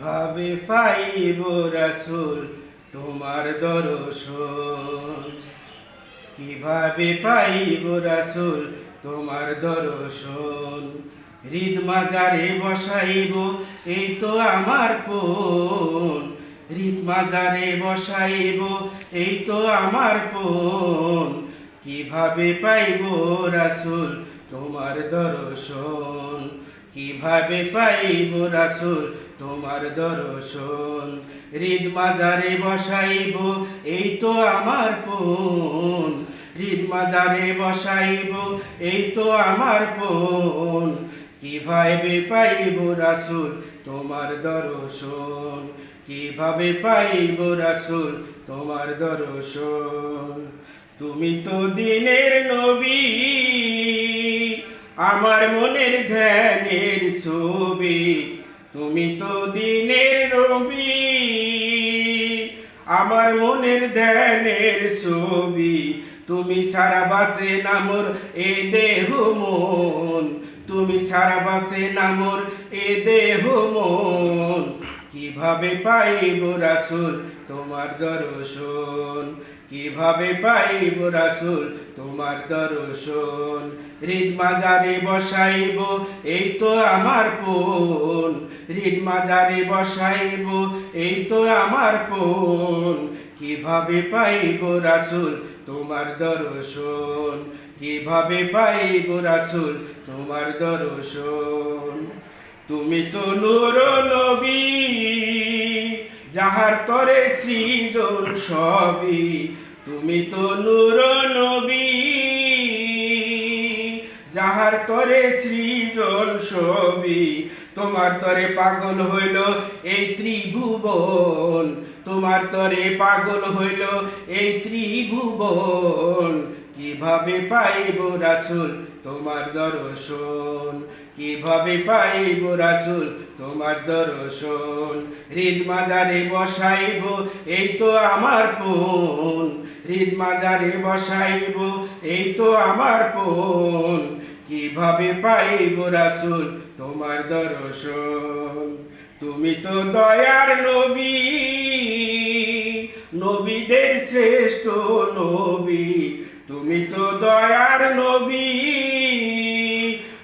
কীভাবে পাইব রাসুল তোমার দর্শন? কীভাবে পাইব রাসুল তোমার দর্শন? হৃদ মাজারে বসাইব, এই তো আমার কোন হৃদ মাজারে বসাইব, এই তো আমার কোন কীভাবে পাইব রাসুল তোমার দর্শন? কীভাবে পাইব রাসুল তোমার দর্শন? হৃদ মাজারে বসাইব, এই তো আমার পোন হৃদ মাজারে বসাইব, এই তো আমার পোন কীভাবে পাইব রাসুল তোমার দর্শন? কীভাবে পাইব রাসুল তোমার দর্শন? তুমি তো দিনের নবী। আমার মনের ধ্যানের ছবি, তুমি তো দিনের রবি। আমার মনের ধ্যানের ছবি, তুমি সারা বাসে নামর এ দেহ মন। তুমি সারা বাসে নামর এ দেহ মন। কীভাবে পাইব রাসুল তোমার দর্শন? কীভাবে পাইব রাসুল তোমার দর্শন? হৃদ মাজারে বসাইব, এই তো আমার পোন হৃদ মাজারে বসাইব, এই তো আমার পোন কীভাবে পাইব রাসুল তোমার দর্শন? কীভাবে পাইব রাসুল তোমার দর্শন? তুমি তো নূর নবী যাহার তরে সৃজন সবই, তুমি তো নূর নবী। যাহার তরে সৃজন সবই, তোমার তরে পাগল হইল এই ত্রিভুবন। তোমার তরে পাগল হইল এই ত্রিভুবন। কীভাবে পাইব রাসুল তোমার দর্শন? কীভাবে পাইব রাসুল তোমার দর্শন? হৃদ মাজারে বসাইব, এই তো আমার পোন হৃদ মাজারে বসাইব, এই তো আমার পোন কীভাবে পাইব রাসুল তোমার দর্শন? তুমি তো দয়ার নবী, নবীদের শ্রেষ্ঠ নবী। তুমি তো দয়ার নবী,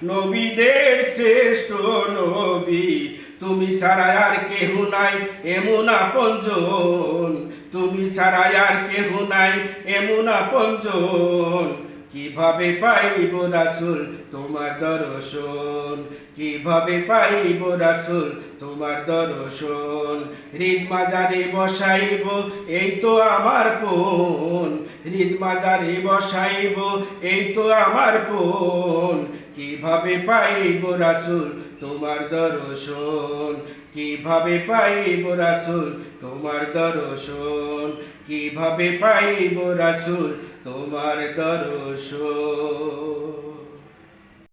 নবীদের শ্রেষ্ঠ নবী। তুমি সারা আর কেহ নাই, এমন আপনজন। তুমি সারা আর কেহ নাই, এমন আপনজন। কীভাবে পাইব রাসুল তোমার দর্শন? কীভাবে পাইব রাসুল তোমার দর্শন? হৃদ মাজারে বসাইব, এই তো আমার পোন হৃদ মাজারে বসাইব, এই তো আমার পোন কীভাবে পাইব রাসুল তোমার দর্শন? কীভাবে পাইব রাসুল তোমার দর্শন? কীভাবে পাইব রাসুল তোমার দর্শন?